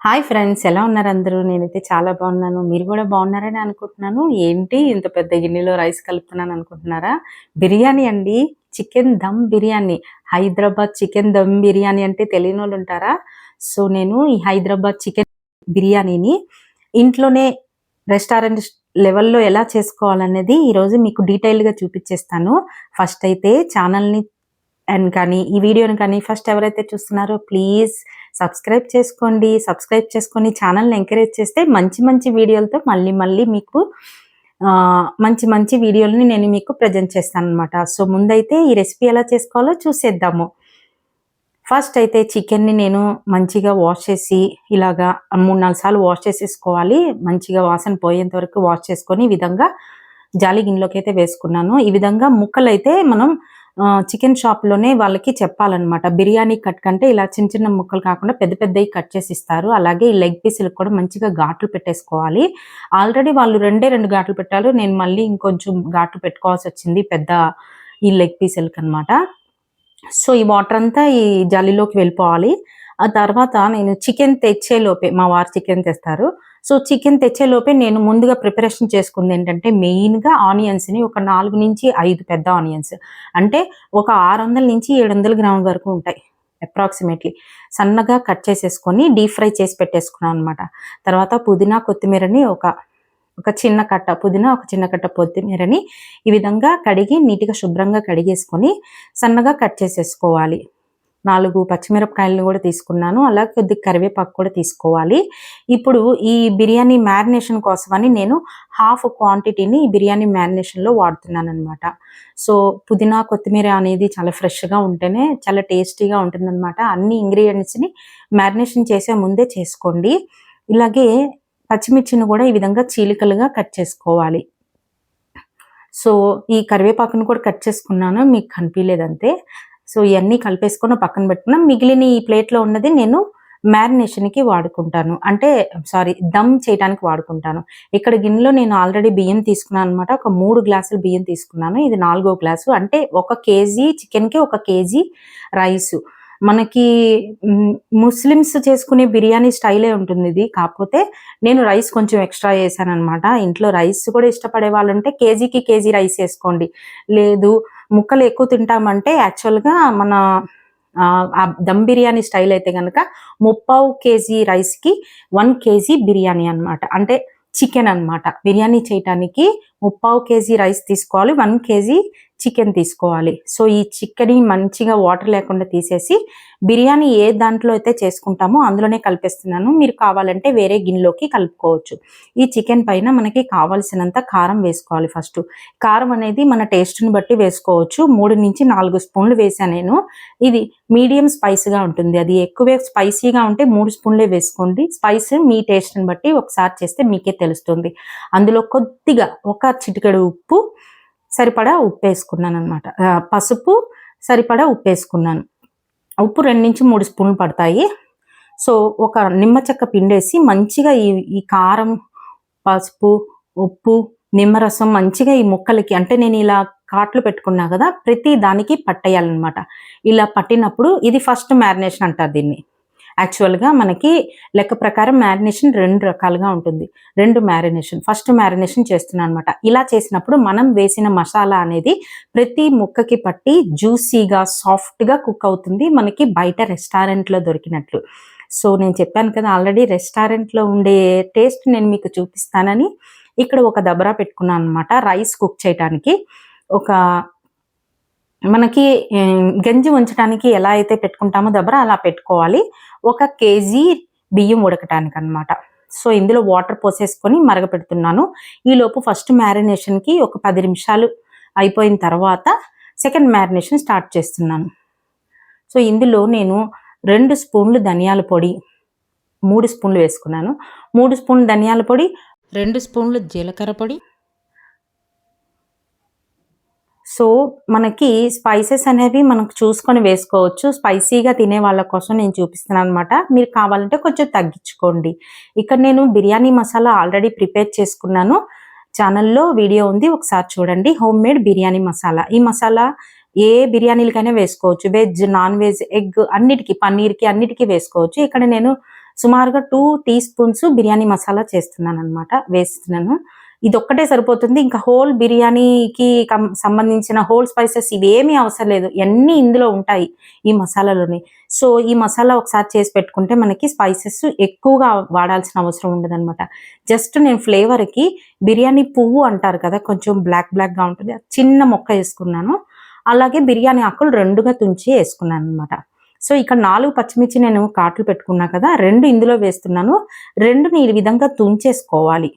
Hi friends ఎలా ఉన్నారు అందరూ? నేనైతే చాలా బాగున్నాను. మీరు కూడా బాగున్నారని అనుకుంటున్నాను. ఏంటి ఇంత పెద్ద గిన్నెలో రైస్ కలుపుతున్నాను అనుకుంటున్నారా? బిర్యానీ అండి. చికెన్ దమ్ బిర్యానీ. హైదరాబాద్ చికెన్ దమ్ బిర్యానీ అంటే తెలియని వాళ్ళు ఉంటారా? సో నేను ఈ హైదరాబాద్ చికెన్ బిర్యానీని ఇంట్లోనే రెస్టారెంట్ లెవెల్లో ఎలా చేసుకోవాలనేది ఈరోజు మీకు డీటెయిల్గా చూపించేస్తాను. ఫస్ట్ అయితే ఛానల్ని అండ్ కానీ ఈ వీడియోని కానీ ఫస్ట్ ఎవరైతే చూస్తున్నారో ప్లీజ్ సబ్స్క్రైబ్ చేసుకోండి. సబ్స్క్రైబ్ చేసుకొని ఛానల్ని ఎంకరేజ్ చేస్తే మంచి మంచి వీడియోలతో మళ్ళీ మళ్ళీ మీకు మంచి మంచి వీడియోలని నేను మీకు ప్రజెంట్ చేస్తాను అనమాట సో ముందైతే ఈ రెసిపీ ఎలా చేసుకోవాలో చూసేద్దాము. ఫస్ట్ అయితే చికెన్ని నేను మంచిగా వాష్ చేసి ఇలాగా మూడు నాలుగు సార్లు వాష్ చేసేసుకోవాలి. మంచిగా వాసన పోయేంత వరకు వాష్ చేసుకొని ఈ విధంగా జాలి గిన్నెలోకి అయితే వేసుకున్నాను. ఈ విధంగా ముక్కలు అయితే మనం చికెన్ షాప్లోనే వాళ్ళకి చెప్పాలన్నమాట. బిర్యానీ కట్ కంటే ఇలా చిన్న చిన్న ముక్కలు కాకుండా పెద్ద పెద్దవి కట్ చేసి ఇస్తారు. అలాగే ఈ లెగ్ పీసులకు కూడా మంచిగా ఘాట్లు పెట్టేసుకోవాలి. ఆల్రెడీ వాళ్ళు రెండే రెండు ఘాట్లు పెట్టారు. నేను మళ్ళీ ఇంకొంచెం ఘాట్లు పెట్టుకోవాల్సి వచ్చింది పెద్ద ఈ లెగ్ పీసులకి అనమాట సో ఈ వాటర్ అంతా ఈ జల్లీలోకి వెళ్ళిపోవాలి. ఆ తర్వాత నేను చికెన్ తెచ్చే లోపే మా వారు చికెన్ తెస్తారు. సో చికెన్ తెచ్చేలోపే నేను ముందుగా ప్రిపరేషన్ చేసుకుంది ఏంటంటే మెయిన్గా ఆనియన్స్ని ఒక నాలుగు నుంచి ఐదు పెద్ద ఆనియన్స్. అంటే ఒక ఆరు వందల నుంచి ఏడు వందల గ్రాముల వరకు ఉంటాయి అప్రాక్సిమేట్లీ. సన్నగా కట్ చేసేసుకొని డీప్ ఫ్రై చేసి పెట్టేసుకున్నాను అనమాట తర్వాత పుదీనా కొత్తిమీరని ఒక ఒక చిన్న కట్ట పుదీనా ఒక చిన్న కట్ట కొత్తిమీరని ఈ విధంగా కడిగి నీట్గా శుభ్రంగా కడిగేసుకొని సన్నగా కట్ చేసేసుకోవాలి. నాలుగు పచ్చిమిరపకాయలను కూడా తీసుకున్నాను. అలాగే కొద్దిగా కరివేపాకు కూడా తీసుకోవాలి. ఇప్పుడు ఈ బిర్యానీ మ్యారినేషన్ కోసమని నేను హాఫ్ క్వాంటిటీని ఈ బిర్యానీ మ్యారినేషన్లో వాడుతున్నాను అనమాట సో పుదీనా కొత్తిమీర అనేది చాలా ఫ్రెష్గా ఉంటేనే చాలా టేస్టీగా ఉంటుందన్నమాట. అన్ని ఇంగ్రీడియంట్స్ని మ్యారినేషన్ చేసే ముందే చేసుకోండి. ఇలాగే పచ్చిమిర్చిని కూడా ఈ విధంగా చీలికలుగా కట్ చేసుకోవాలి. సో ఈ కరివేపాకును కూడా కట్ చేసుకున్నాను. మీకు కనిపించలేదంతే. సో ఇవన్నీ కలిపేసుకొని పక్కన పెట్టుకున్నాం. మిగిలిన ఈ ప్లేట్లో ఉన్నది నేను మ్యారినేషన్కి వాడుకుంటాను. అంటే సారీ దమ్ చేయడానికి వాడుకుంటాను. ఇక్కడ గిన్నెలో నేను ఆల్రెడీ బియ్యం తీసుకున్నాను అనమాట ఒక మూడు గ్లాసులు బియ్యం తీసుకున్నాను. ఇది నాలుగో గ్లాసు. అంటే ఒక కేజీ చికెన్కి ఒక కేజీ రైసు. మనకి ముస్లిమ్స్ చేసుకునే బిర్యానీ స్టైలే ఉంటుంది ఇది. కాకపోతే నేను రైస్ కొంచెం ఎక్స్ట్రా చేశాను అనమాట ఇంట్లో రైస్ కూడా ఇష్టపడే వాళ్ళు ఉంటే కేజీకి కేజీ రైస్ వేసుకోండి. లేదు ముక్కలు ఎక్కువ తింటామంటే యాక్చువల్గా మన దమ్ బిర్యానీ స్టైల్ అయితే కనుక ముప్పావు కేజీ రైస్కి వన్ కేజీ బిర్యానీ అనమాట అంటే చికెన్ అనమాట బిర్యానీ చేయటానికి ముప్పావు కేజీ రైస్ తీసుకోవాలి వన్ కేజీ చికెన్ తీసుకోవాలి. సో ఈ చికెన్ మంచిగా వాటర్ లేకుండా తీసేసి బిర్యానీ ఏ దాంట్లో అయితే చేసుకుంటామో అందులోనే కలిపేస్తున్నాను. మీరు కావాలంటే వేరే గిన్నెలోకి కలుపుకోవచ్చు. ఈ చికెన్ పైన మనకి కావాల్సినంత కారం వేసుకోవాలి ఫస్ట్. కారం అనేది మన టేస్ట్ని బట్టి వేసుకోవచ్చు. మూడు నుంచి నాలుగు స్పూన్లు వేసాను నేను. ఇది మీడియం స్పైసీగా ఉంటుంది. అది ఎక్కువే స్పైసీగా ఉంటే మూడు స్పూన్లే వేసుకోండి. స్పైస్ మీ టేస్ట్ని బట్టి ఒకసారి చేస్తే మీకే తెలుస్తుంది. అందులో కొద్దిగా ఒక చిటికెడు ఉప్పు సరిపడా ఉప్పు వేసుకున్నాను అనమాట పసుపు సరిపడా ఉప్పు వేసుకున్నాను ఉప్పు రెండు నుంచి మూడు స్పూన్లు పడతాయి. సో ఒక నిమ్మ చెక్క పిండేసి మంచిగా ఈ ఈ కారం పసుపు ఉప్పు నిమ్మరసం మంచిగా ఈ ముక్కలకి అంటే నేను ఇలా కాట్లు పెట్టుకున్నా కదా ప్రతి దానికి పట్టేయాలన్నమాట. ఇలా పట్టినప్పుడు ఇది ఫస్ట్ మ్యారినేషన్ అంటారు దీన్ని. యాక్చువల్గా మనకి లెక్క ప్రకారం మ్యారినేషన్ రెండు రకాలుగా ఉంటుంది. రెండు మ్యారినేషన్ ఫస్ట్ మ్యారినేషన్ చేస్తున్నాను అనమాట ఇలా చేసినప్పుడు మనం వేసిన మసాలా అనేది ప్రతి ముక్కకి పట్టి జ్యూసీగా సాఫ్ట్గా కుక్ అవుతుంది. మనకి బయట రెస్టారెంట్లో దొరికినట్లు. సో నేను చెప్పాను కదా ఆల్రెడీ రెస్టారెంట్లో ఉండే టేస్ట్ నేను మీకు చూపిస్తానని. ఇక్కడ ఒక దబరా పెట్టుకున్నాను అనమాట రైస్ కుక్ చేయడానికి ఒక మనకి గంజి ఉంచడానికి ఎలా అయితే పెట్టుకుంటామో దబ్బర అలా పెట్టుకోవాలి. ఒక కేజీ బియ్యం ఉడకటానికి అనమాట సో ఇందులో వాటర్ పోసేసుకొని మరగపెడుతున్నాను. ఈలోపు ఫస్ట్ మ్యారినేషన్కి ఒక పది నిమిషాలు అయిపోయిన తర్వాత సెకండ్ మ్యారినేషన్ స్టార్ట్ చేస్తున్నాను. సో ఇందులో నేను రెండు స్పూన్లు ధనియాల పొడి మూడు స్పూన్లు వేసుకున్నాను. మూడు స్పూన్లు ధనియాల పొడి రెండు స్పూన్లు జీలకర్ర పొడి సో మనకి స్పైసెస్ అనేవి మనకు చూసుకొని వేసుకోవచ్చు. స్పైసీగా తినే వాళ్ళ కోసం నేను చూపిస్తున్నాను అనమాట మీరు కావాలంటే కొంచెం తగ్గించుకోండి. ఇక్కడ నేను బిర్యానీ మసాలా ఆల్రెడీ ప్రిపేర్ చేసుకున్నాను. ఛానల్లో వీడియో ఉంది ఒకసారి చూడండి. Home made biryani masala. ఈ మసాలా ఏ బిర్యానీలకైనా వేసుకోవచ్చు. వెజ్ నాన్ వెజ్ ఎగ్ అన్నిటికీ పన్నీర్కి అన్నిటికీ వేసుకోవచ్చు. ఇక్కడ నేను సుమారుగా two teaspoons biryani masala చేస్తున్నాను అనమాట వేస్తున్నాను. ఇది ఒక్కటే సరిపోతుంది. ఇంకా హోల్ బిర్యానీకి సంబంధించిన హోల్ స్పైసెస్ ఇవేమీ అవసరం లేదు. అన్నీ ఇందులో ఉంటాయి ఈ మసాలాలోని. సో ఈ మసాలా ఒకసారి చేసి పెట్టుకుంటే మనకి స్పైసెస్ ఎక్కువగా వాడాల్సిన అవసరం ఉండదన్నమాట. జస్ట్ నేను ఫ్లేవర్కి బిర్యానీ పువ్వు అంటారు కదా కొంచెం బ్లాక్ బ్లాక్గా ఉంటుంది. చిన్న మొక్క వేసుకున్నాను. అలాగే బిర్యానీ ఆకులు రెండుగా తుంచి వేసుకున్నాను అనమాట సో ఇక్కడ నాలుగు పచ్చిమిర్చి నేను కాట్లు పెట్టుకున్నా కదా రెండు ఇందులో వేస్తున్నాను. రెండుని ఈ విధంగా తుంచేసుకోవాలి.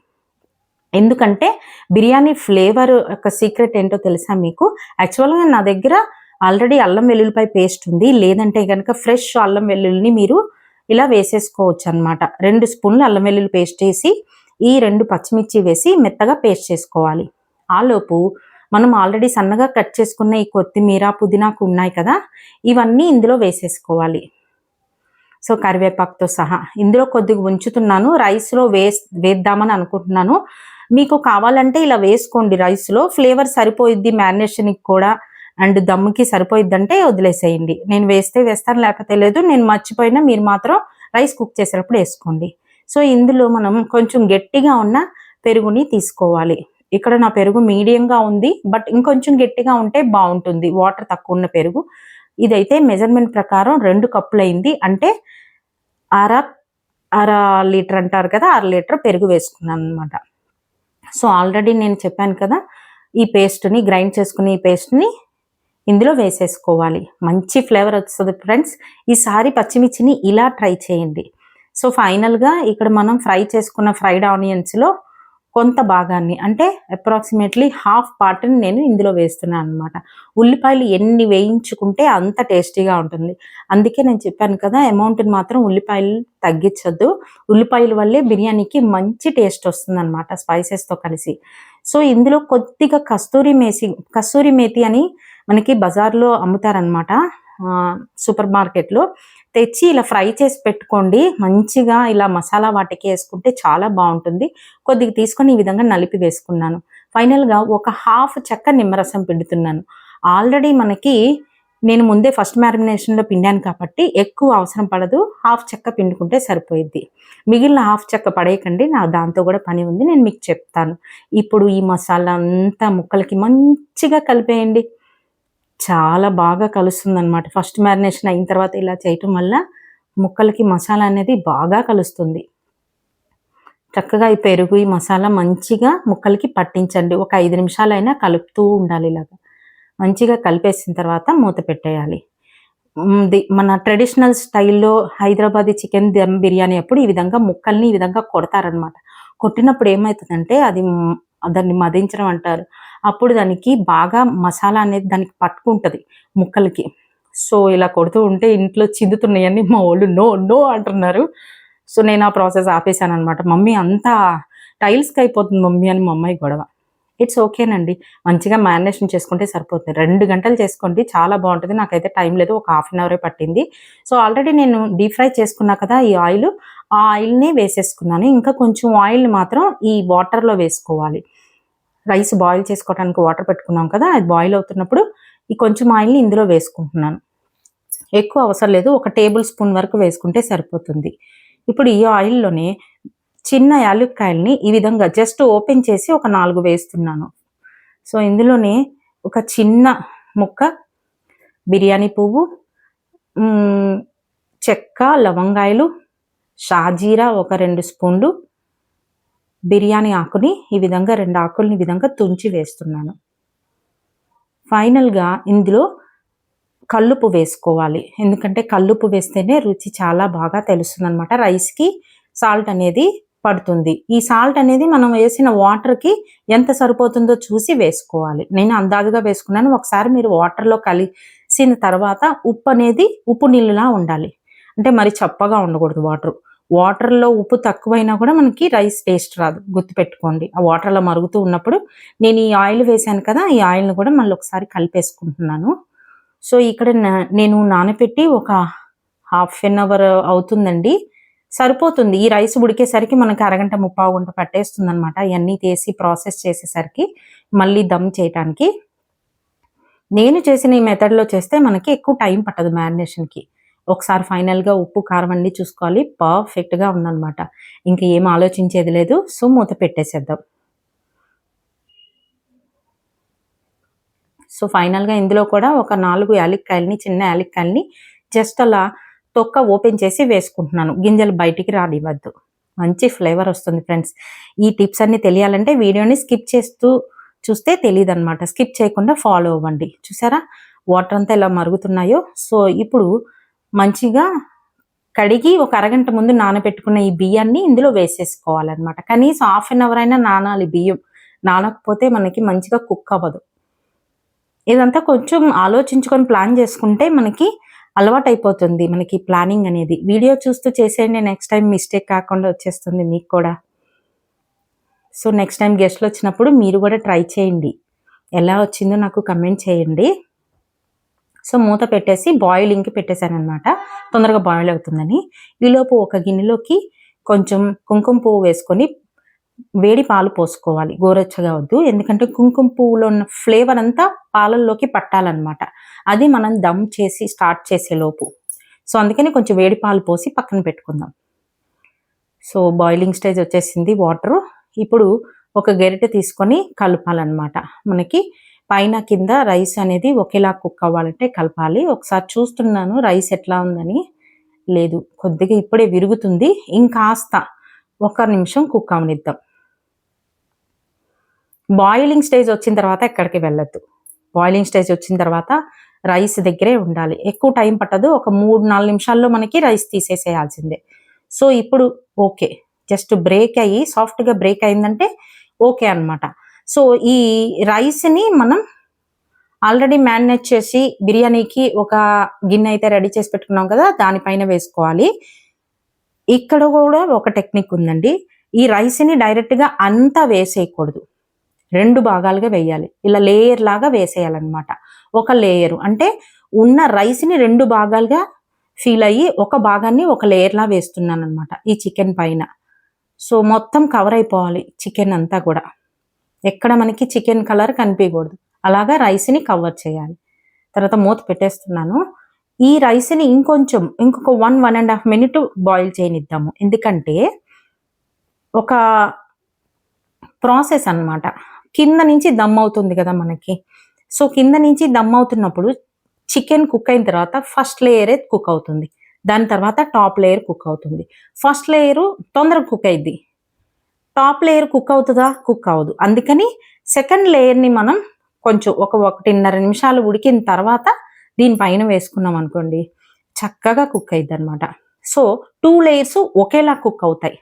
ఎందుకంటే బిర్యానీ ఫ్లేవర్ యొక్క సీక్రెట్ ఏంటో తెలుసా మీకు? యాక్చువల్గా నా దగ్గర ఆల్రెడీ అల్లం వెల్లుల్లిపై పేస్ట్ ఉంది. లేదంటే కనుక ఫ్రెష్ అల్లం వెల్లుల్లిని మీరు ఇలా వేసేసుకోవచ్చు అనమాట రెండు స్పూన్లు అల్లం వెల్లుల్లి పేస్ట్ వేసి ఈ రెండు పచ్చిమిర్చి వేసి మెత్తగా పేస్ట్ చేసుకోవాలి. ఆలోపు మనం ఆల్రెడీ సన్నగా కట్ చేసుకున్న ఈ కొత్తిమీర పుదీనాకు ఉన్నాయి కదా? ఇవన్నీ ఇందులో వేసేసుకోవాలి. సో కరివేపాకుతో సహా. ఇందులో కొద్దిగా ఉంచుతున్నాను. రైస్లో వేస్ వేద్దామని అనుకుంటున్నాను. మీకు కావాలంటే ఇలా వేసుకోండి రైస్లో ఫ్లేవర్ సరిపోయిద్ది మ్యారినేషన్కి కూడా. అండ్ దమ్ముకి సరిపోయిద్ది అంటే వదిలేసేయండి. నేను వేస్తే వేస్తాను లేకపోతే లేదు. నేను మర్చిపోయినా మీరు మాత్రం రైస్ కుక్ చేసేటప్పుడు వేసుకోండి. సో ఇందులో మనం కొంచెం గట్టిగా ఉన్న పెరుగుని తీసుకోవాలి. ఇక్కడ నా పెరుగు మీడియంగా ఉంది బట్ ఇంకొంచెం గట్టిగా ఉంటే బాగుంటుంది. వాటర్ తక్కువ ఉన్న పెరుగు. ఇదైతే మెజర్మెంట్ ప్రకారం రెండు కప్పులు అయింది అంటే అర అర లీటర్ అంటారు కదా అర లీటర్ పెరుగు వేసుకున్నాను అనమాట సో ఆల్రెడీ నేను చెప్పాను కదా ఈ పేస్ట్ని గ్రైండ్ చేసుకుని ఈ పేస్ట్ని ఇందులో వేసేసుకోవాలి. మంచి ఫ్లేవర్ వస్తుంది ఫ్రెండ్స్. ఈసారి పచ్చిమిర్చిని ఇలా ట్రై చేయండి. సో ఫైనల్గా ఇక్కడ మనం ఫ్రై చేసుకున్న ఫ్రైడ్ ఆనియన్స్లో కొంత భాగాన్ని అంటే అప్రాక్సిమేట్లీ హాఫ్ పార్ట్ని నేను ఇందులో వేస్తున్నాను అనమాట ఉల్లిపాయలు ఎన్ని వేయించుకుంటే అంత టేస్టీగా ఉంటుంది. అందుకే నేను చెప్పాను కదా అమౌంట్ని మాత్రం ఉల్లిపాయలు తగ్గించద్దు. ఉల్లిపాయల వల్లే బిర్యానీకి మంచి టేస్ట్ వస్తుంది అనమాట స్పైసెస్తో కలిసి. సో ఇందులో కొద్దిగా కస్తూరి మేసి కస్తూరి మేతి అని మనకి బజార్లో అమ్ముతారనమాట సూపర్ మార్కెట్లో తెచ్చి ఇలా ఫ్రై చేసి పెట్టుకోండి. మంచిగా ఇలా మసాలా వాటికి వేసుకుంటే చాలా బాగుంటుంది. కొద్దిగా తీసుకొని ఈ విధంగా నలిపి వేసుకున్నాను. ఫైనల్గా ఒక హాఫ్ చెక్క నిమ్మరసం పిండుతున్నాను. ఆల్రెడీ మనకి నేను ముందే ఫస్ట్ మ్యారినేషన్లో పిండాను కాబట్టి ఎక్కువ అవసరం పడదు. హాఫ్ చెక్క పిండుకుంటే సరిపోయిద్ది. మిగిలిన హాఫ్ చెక్క పడేయకండి. నా దాంతో కూడా పని ఉంది. నేను మీకు చెప్తాను. ఇప్పుడు ఈ మసాలా అంతా ముక్కలకి మంచిగా కలిపేయండి. చాలా బాగా కలుస్తుంది అనమాట ఫస్ట్ మ్యారినేషన్ అయిన తర్వాత ఇలా చేయటం వల్ల ముక్కలకి మసాలా అనేది బాగా కలుస్తుంది. చక్కగా ఈ పెరుగు ఈ మసాలా మంచిగా ముక్కలకి పట్టించండి. ఒక ఐదు నిమిషాలైనా కలుపుతూ ఉండాలి ఇలాగా. మంచిగా కలిపేసిన తర్వాత మూత పెట్టేయాలి. మన ట్రెడిషనల్ స్టైల్లో హైదరాబాదీ చికెన్ దమ్ బిర్యానీ అప్పుడు ఈ విధంగా ముక్కల్ని ఈ విధంగా కొడతారనమాట కొట్టినప్పుడు ఏమవుతుందంటే అది దాన్ని మదించడం అంటారు. అప్పుడు దానికి బాగా మసాలా అనేది దానికి పట్టుకుంటుంది ముక్కలకి. సో ఇలా కొడుతూ ఉంటే ఇంట్లో చిందుతున్నాయని మా వాళ్ళు నో నో అంటున్నారు. సో నేను ఆ ప్రాసెస్ ఆపేశాను అనమాట మమ్మీ అంతా టైల్స్కి అయిపోతుంది మమ్మీ అని మా అమ్మాయి గొడవ. ఇట్స్ ఓకేనండి మంచిగా మ్యారినేషన్ చేసుకుంటే సరిపోతుంది. రెండు గంటలు చేసుకోండి చాలా బాగుంటుంది. నాకైతే టైం లేదు ఒక హాఫ్ అన్ అవరే పట్టింది. సో ఆల్రెడీ నేను డీప్ ఫ్రై చేసుకున్నా కదా ఈ ఆయిల్. ఆ ఆయిల్ని వేసేసుకున్నాను. ఇంకా కొంచెం ఆయిల్ మాత్రం ఈ వాటర్లో వేసుకోవాలి. రైస్ బాయిల్ చేసుకోవడానికి వాటర్ పెట్టుకున్నాం కదా అది బాయిల్ అవుతున్నప్పుడు ఈ కొంచెం ఆయిల్ని ఇందులో వేసుకుంటున్నాను. ఎక్కువ అవసరం లేదు ఒక టేబుల్ స్పూన్ వరకు వేసుకుంటే సరిపోతుంది. ఇప్పుడు ఈ ఆయిల్లోనే చిన్న యాలుక్కాయల్ని ఈ విధంగా జస్ట్ ఓపెన్ చేసి ఒక నాలుగు వేస్తున్నాను. సో ఇందులోనే ఒక చిన్న ముక్క బిర్యానీ పువ్వు చెక్క లవంగాయలు షాజీరా ఒక రెండు స్పూన్లు బిర్యానీ ఆకుని ఈ విధంగా రెండు ఆకుల్ని ఈ విధంగా తుంచి వేస్తున్నాను. ఫైనల్గా ఇందులో కల్లుపు వేసుకోవాలి. ఎందుకంటే కల్లుపు వేస్తేనే రుచి చాలా బాగా తెలుస్తుంది అనమాట రైస్కి సాల్ట్ అనేది పడుతుంది. ఈ సాల్ట్ అనేది మనం వేసిన వాటర్కి ఎంత సరిపోతుందో చూసి వేసుకోవాలి. నేను అందాజుగా వేసుకున్నాను. ఒకసారి మీరు వాటర్లో కలిసిన తర్వాత ఉప్పు అనేది ఉప్పు నీళ్ళులా ఉండాలి. అంటే మరి చప్పగా ఉండకూడదు వాటర్. వాటర్లో ఉప్పు తక్కువైనా కూడా మనకి రైస్ టేస్ట్ రాదు. గుర్తుపెట్టుకోండి. ఆ వాటర్లో మరుగుతూ ఉన్నప్పుడు నేను ఈ ఆయిల్ వేసాను కదా ఈ ఆయిల్ని కూడా మళ్ళీ ఒకసారి కలిపేసుకుంటున్నాను. సో ఇక్కడ నా- నేను నానబెట్టి ఒక హాఫ్ ఎన్ అవర్ అవుతుందండి. సరిపోతుంది. ఈ రైస్ ఉడికేసరికి మనకి అరగంట ముప్పావు గంట పట్టేస్తుంది అనమాట ఇవన్నీ తీసి ప్రాసెస్ చేసేసరికి మళ్ళీ దమ్ చేయటానికి. నేను చేసిన ఈ మెథడ్లో చేస్తే మనకి ఎక్కువ టైం పట్టదు మ్యారినేషన్కి. ఒకసారి ఫైనల్గా ఉప్పు కారం అన్నీ చూసుకోవాలి. పర్ఫెక్ట్గా ఉందన్నమాట. ఇంకా ఏం ఆలోచించేది లేదు. సో మూత పెట్టేసేద్దాం. సో ఫైనల్గా ఇందులో కూడా ఒక నాలుగు యాలిక్కాయలని చిన్న యాలిక్కాయలని జస్ట్ అలా తొక్క ఓపెన్ చేసి వేసుకుంటున్నాను. గింజలు బయటికి రానివ్వద్దు. మంచి ఫ్లేవర్ వస్తుంది ఫ్రెండ్స్ ఈ టిప్స్ అన్ని తెలియాలంటే వీడియోని స్కిప్ చేస్తూ చూస్తే తెలియదు అనమాట స్కిప్ చేయకుండా ఫాలో అవ్వండి. చూసారా? వాటర్ అంతా ఇలా మరుగుతున్నాయో. సో ఇప్పుడు మంచిగా కడిగి ఒక అరగంట ముందు నానబెట్టుకున్న ఈ బియ్యాన్ని ఇందులో వేసేసుకోవాలన్నమాట. కనీసం హాఫ్ అన్ అవర్ అయినా నానాలి బియ్యం. నానకపోతే మనకి మంచిగా కుక్ అవ్వదు. ఇదంతా కొంచెం ఆలోచించుకొని ప్లాన్ చేసుకుంటే మనకి అలవాటు అయిపోతుంది మనకి ప్లానింగ్ అనేది. వీడియో చూస్తూ చేసేయండి. నెక్స్ట్ టైం మిస్టేక్ కాకుండా వచ్చేస్తుంది మీకు కూడా. సో నెక్స్ట్ టైం గెస్ట్లు వచ్చినప్పుడు మీరు కూడా ట్రై చేయండి. ఎలా వచ్చిందో నాకు కమెంట్ చేయండి. సో మూత పెట్టేసి బాయిలింగ్కి పెట్టేశాను అనమాట తొందరగా బాయిల్ అవుతుందని. ఈలోపు ఒక గిన్నెలోకి కొంచెం కుంకుమ పువ్వు వేసుకొని వేడి పాలు పోసుకోవాలి. గోరెచ్చగా వద్దు. ఎందుకంటే కుంకుమ పువ్వులో ఉన్న ఫ్లేవర్ అంతా పాలల్లోకి పట్టాలన్నమాట. అది మనం దమ్ చేసి స్టార్ట్ చేసే లోపు. సో అందుకని కొంచెం వేడి పాలు పోసి పక్కన పెట్టుకుందాం. సో బాయిలింగ్ స్టేజ్ వచ్చేసింది వాటరు ఇప్పుడు ఒక గెరిటె తీసుకొని కలపాలన్నమాట. మనకి పైన కింద రైస్ అనేది ఒకేలా కుక్ అవ్వాలంటే కలపాలి. ఒకసారి చూస్తున్నాను రైస్ ఎట్లా ఉందని. లేదు కొద్దిగా ఇప్పుడే విరుగుతుంది. ఇంకాస్త ఒక నిమిషం కుక్ అవనిద్దాం. బాయిలింగ్ స్టేజ్ వచ్చిన తర్వాత ఎక్కడికి వెళ్ళొద్దు. బాయిలింగ్ స్టేజ్ వచ్చిన తర్వాత రైస్ దగ్గరే ఉండాలి. ఎక్కువ టైం పట్టదు. ఒక మూడు నాలుగు నిమిషాల్లో మనకి రైస్ తీసేసేయాల్సిందే. సో ఇప్పుడు ఓకే. జస్ట్ బ్రేక్ అయ్యి సాఫ్ట్గా బ్రేక్ అయిందంటే ఓకే అనమాట సో ఈ రైస్ని మనం ఆల్రెడీ మ్యారినేట్ చేసి బిర్యానీకి ఒక గిన్నె అయితే రెడీ చేసి పెట్టుకున్నాం కదా దానిపైన వేసుకోవాలి. ఇక్కడ కూడా ఒక టెక్నిక్ ఉందండి. ఈ రైస్ని డైరెక్ట్గా అంతా వేసేయకూడదు. రెండు భాగాలుగా వేయాలి. ఇలా లేయర్ లాగా వేసేయాలన్నమాట. ఒక లేయరు. అంటే ఉన్న రైస్ని రెండు భాగాలుగా ఫీల్ అయ్యి ఒక భాగాన్ని ఒక లేయర్లా వేస్తున్నాను అనమాట ఈ చికెన్ పైన. సో మొత్తం కవర్ అయిపోవాలి చికెన్ అంతా కూడా. ఎక్కడ మనకి చికెన్ కలర్ కనిపించకూడదు. అలాగా రైస్ని కవర్ చేయాలి. తర్వాత మూత పెట్టేస్తున్నాను. ఈ రైస్ని ఇంకొంచెం ఇంకొక one one and half minute boil చేయనిద్దాము. ఎందుకంటే ఒక ప్రాసెస్ అనమాట కింద నుంచి దమ్ అవుతుంది కదా మనకి. సో కింద నుంచి దమ్ అవుతున్నప్పుడు చికెన్ కుక్ అయిన తర్వాత ఫస్ట్ లేయరే కుక్ అవుతుంది. దాని తర్వాత టాప్ లేయర్ కుక్ అవుతుంది. ఫస్ట్ లేయరు తొందరగా కుక్ అయింది టాప్ లేయర్ కుక్ అవుతుందా? కుక్ అవ్వదు. అందుకని సెకండ్ లేయర్ని మనం కొంచెం ఒక ఒకటిన్నర నిమిషాలు ఉడికిన తర్వాత దీనిపైన వేసుకున్నాం అనుకోండి. చక్కగా కుక్ అయింది అనమాట సో టూ లేయర్స్ ఒకేలా కుక్ అవుతాయి.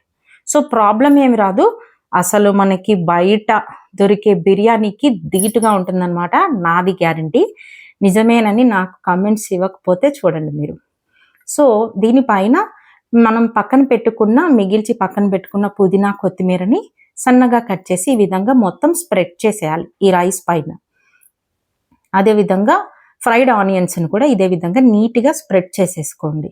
సో ప్రాబ్లం ఏమి రాదు. అసలు మనకి బయట దొరికే బిర్యానీకి ధీటుగా ఉంటుందన్నమాట. నాది గ్యారంటీ. నిజమేనని నాకు కమెంట్స్ ఇవ్వకపోతే చూడండి మీరు. సో దీనిపైన మనం పక్కన పెట్టుకున్న మిగిల్చి పక్కన పెట్టుకున్న పుదీనా కొత్తిమీరని సన్నగా కట్ చేసి ఈ విధంగా మొత్తం స్ప్రెడ్ చేసేయాలి ఈ రైస్ పైన. అదేవిధంగా ఫ్రైడ్ ఆనియన్స్ని కూడా ఇదే విధంగా నీట్గా స్ప్రెడ్ చేసేసుకోండి.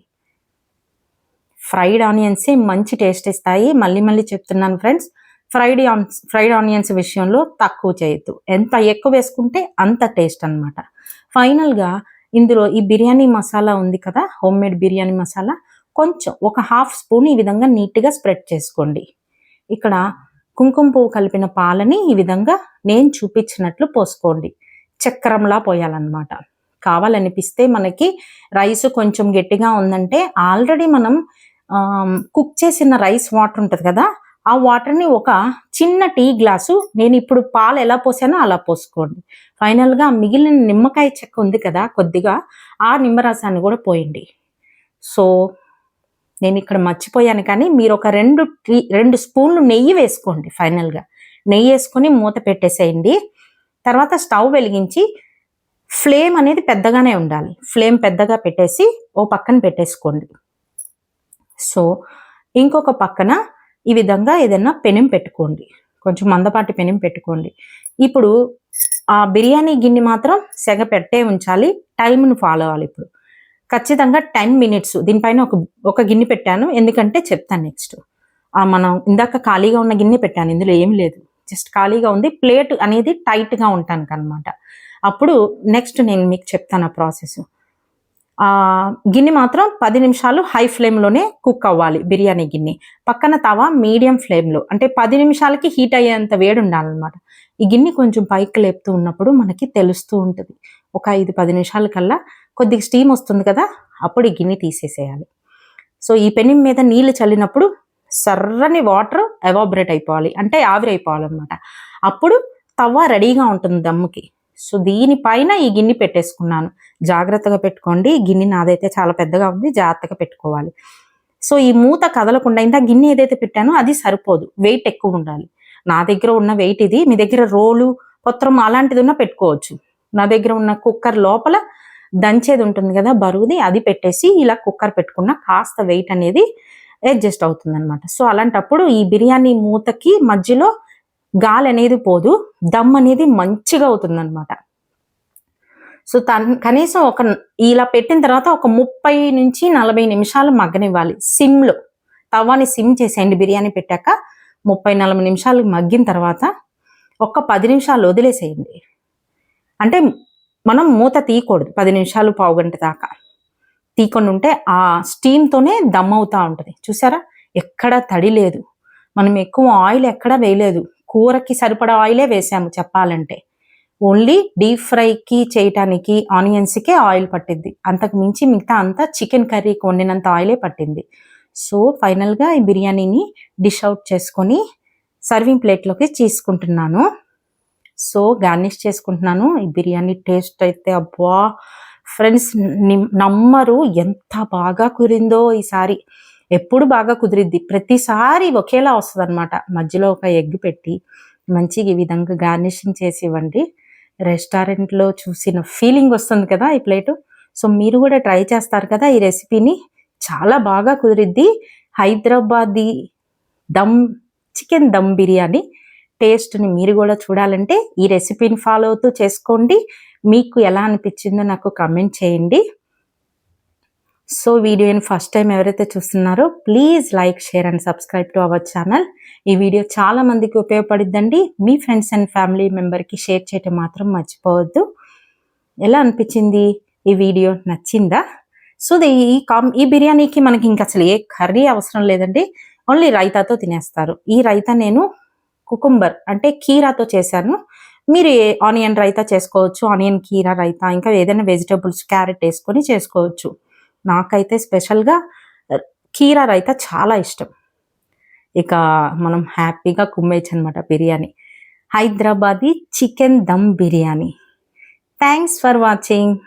ఫ్రైడ్ ఆనియన్సే మంచి టేస్ట్ ఇస్తాయి. మళ్ళీ మళ్ళీ చెప్తున్నాను friends fried ons fried onions విషయంలో తక్కువ చేయొద్దు. ఎంత ఎక్కువ వేసుకుంటే అంత టేస్ట్ అనమాట ఫైనల్గా ఇందులో ఈ బిర్యానీ మసాలా ఉంది కదా హోమ్ మేడ్ బిర్యానీ మసాలా కొంచెం ఒక హాఫ్ స్పూన్ ఈ విధంగా నీట్గా స్ప్రెడ్ చేసుకోండి. ఇక్కడ కుంకుమ పువ్వు కలిపిన పాలని ఈ విధంగా నేను చూపించినట్లు పోసుకోండి. చక్రంలా పోయాలన్నమాట. కావాలనిపిస్తే మనకి రైస్ కొంచెం గట్టిగా ఉందంటే ఆల్రెడీ మనం కుక్ చేసిన రైస్ వాటర్ ఉంటుంది కదా ఆ వాటర్ని ఒక చిన్న టీ గ్లాసు నేను ఇప్పుడు పాలు ఎలా పోసానో అలా పోసుకోండి. ఫైనల్గా మిగిలిన నిమ్మకాయ చెక్క ఉంది కదా కొద్దిగా ఆ నిమ్మరసాన్ని కూడా పోయండి. సో నేను ఇక్కడ మర్చిపోయాను కానీ మీరు ఒక రెండు టీ రెండు స్పూన్లు నెయ్యి వేసుకోండి ఫైనల్గా. నెయ్యి వేసుకొని మూత పెట్టేసేయండి. తర్వాత స్టవ్ వెలిగించి ఫ్లేమ్ అనేది పెద్దగానే ఉండాలి. ఫ్లేమ్ పెద్దగా పెట్టేసి ఓ పక్కన పెట్టేసుకోండి. సో ఇంకొక పక్కన ఈ విధంగా ఏదైనా పెనం పెట్టుకోండి. కొంచెం మందపాటి పెనం పెట్టుకోండి. ఇప్పుడు ఆ బిర్యానీ గిన్నె మాత్రం సెగ పెట్టే ఉంచాలి. టైంను ఫాలో అవ్వాలి ఇప్పుడు. ఖచ్చితంగా టెన్ మినిట్స్. దీనిపైన ఒక ఒక గిన్నె పెట్టాను. ఎందుకంటే చెప్తాను నెక్స్ట్ మనం ఇందాక ఖాళీగా ఉన్న గిన్నె పెట్టాను. ఇందులో ఏం లేదు. జస్ట్ ఖాళీగా ఉంది. ప్లేట్ అనేది టైట్గా ఉంటాను అనమాట అప్పుడు నెక్స్ట్ నేను మీకు చెప్తాను ఆ ప్రాసెస్. గిన్నె మాత్రం పది నిమిషాలు హై ఫ్లేమ్లోనే కుక్ అవ్వాలి. బిర్యానీ గిన్నె. పక్కన తవ మీడియం ఫ్లేమ్లో. అంటే పది నిమిషాలకి హీట్ అయ్యేంత వేడి ఉండాలన్నమాట. ఈ గిన్నె కొంచెం పైకి లేపుతూ ఉన్నప్పుడు మనకి తెలుస్తూ ఉంటుంది. ఒక ఐదు పది నిమిషాల కల్లా కొద్దిగా స్టీమ్ వస్తుంది కదా అప్పుడు ఈ గిన్నె తీసేసేయాలి. సో ఈ పెనం మీద నీళ్ళు చల్లినప్పుడు సర్రని వాటర్ ఎవాబరేట్ అయిపోవాలి. అంటే ఆవిరి అయిపోవాలన్నమాట. అప్పుడు తవ్వ రెడీగా ఉంటుంది దమ్ముకి. సో దీనిపైన ఈ గిన్నె పెట్టేసుకున్నాను. జాగ్రత్తగా పెట్టుకోండి. గిన్నె నాదైతే చాలా పెద్దగా ఉంది. జాగ్రత్తగా పెట్టుకోవాలి. సో ఈ మూత కదలకుండా ఇంత గిన్నె ఏదైతే పెట్టానో అది సరిపోదు. వెయిట్ ఎక్కువ ఉండాలి. నా దగ్గర ఉన్న వెయిట్ ఇది మీ దగ్గర రోలు పత్రం అలాంటిది ఉన్నా పెట్టుకోవచ్చు. నా దగ్గర ఉన్న కుక్కర్ లోపల దంచేది ఉంటుంది కదా బరువుది అది పెట్టేసి ఇలా కుక్కర్ పెట్టుకున్న కాస్త వెయిట్ అనేది అడ్జస్ట్ అవుతుంది అనమాట సో అలాంటప్పుడు ఈ బిర్యానీ మూతకి మధ్యలో గాలి అనేది పోదు దమ్ అనేది మంచిగా అవుతుంది అనమాట సో తన్ కనీసం ఒక ఇలా పెట్టిన తర్వాత ఒక ముప్పై నుంచి నలభై నిమిషాలు మగ్గనివ్వాలి. సిమ్లో తవ్వాని సిమ్ చేసేయండి బిర్యానీ పెట్టాక. ముప్పై నలభై నిమిషాలు మగ్గిన తర్వాత ఒక్క పది నిమిషాలు వదిలేసేయండి. అంటే మనం మూత తీయకూడదు. పది నిమిషాలు పావు గంట దాకా. తీయకుండా ఉంటే ఆ స్టీమ్తోనే దమ్ అవుతూ ఉంటుంది. చూసారా? ఎక్కడ తడి లేదు. మనం ఎక్కువ ఆయిల్ ఎక్కడ వేయలేదు. కూరకి సరిపడా ఆయిలే వేసాము చెప్పాలంటే. ఓన్లీ డీప్ ఫ్రైకి చేయటానికి ఆనియన్స్కే ఆయిల్ పట్టింది అంతకు మించి మిగతా అంతా చికెన్ కర్రీకి వండినంత ఆయిలే పట్టింది. సో ఫైనల్గా ఈ బిర్యానీని డిష్ అవుట్ చేసుకొని సర్వింగ్ ప్లేట్లోకి తీసుకుంటున్నాను. సో గార్నిష్ చేసుకుంటున్నాను. ఈ బిర్యానీ టేస్ట్ అయితే అబ్బా! ఫ్రెండ్స్ నమ్మరు ఎంత బాగా కుదిరిందో ఈసారి. ఎప్పుడు బాగా కుదిరిద్ది. ప్రతిసారి ఒకేలా వస్తుంది అనమాట మధ్యలో ఒక ఎగ్ పెట్టి మంచిగా ఈ విధంగా గార్నిషింగ్ చేసి ఇవ్వండి. రెస్టారెంట్లో చూసిన ఫీలింగ్ వస్తుంది కదా ఈ ప్లేటు. సో మీరు కూడా ట్రై చేస్తారు కదా ఈ రెసిపీని. చాలా బాగా కుదిరిద్ది. హైదరాబాదీ దమ్ చికెన్ దమ్ బిర్యానీ టేస్ట్ని మీరు కూడా చూడాలంటే ఈ రెసిపీని ఫాలో అవుతూ చేసుకోండి. మీకు ఎలా అనిపించిందో నాకు కమెంట్ చేయండి. సో వీడియోని ఫస్ట్ టైం ఎవరైతే చూస్తున్నారో please like share and subscribe to our channel. ఈ వీడియో చాలా మందికి ఉపయోగపడిద్దండి. మీ ఫ్రెండ్స్ అండ్ ఫ్యామిలీ మెంబర్కి షేర్ చేయటం మాత్రం మర్చిపోవద్దు. ఎలా అనిపించింది ఈ వీడియో? నచ్చిందా? సో ది- ఈ కామ్ ఈ బిర్యానీకి మనకి ఇంకా అసలు ఏ కర్రీ అవసరం లేదండి. ఓన్లీ రైతాతో తినేస్తారు. ఈ రైతా నేను కుకుంబర్ అంటే కీరాతో చేశాను. మీరు ఆనియన్ రైతా చేసుకోవచ్చు ఆనియన్ కీరా రైతా ఇంకా ఏదైనా వెజిటబుల్స్ క్యారెట్ వేసుకొని చేసుకోవచ్చు. నాకైతే స్పెషల్గా కీరా రైతా చాలా ఇష్టం. ఇక మనం హ్యాపీగా కుమ్మేయచ్చు అనమాట biryani. Hyderabadi chicken dum biryani. Thanks for watching.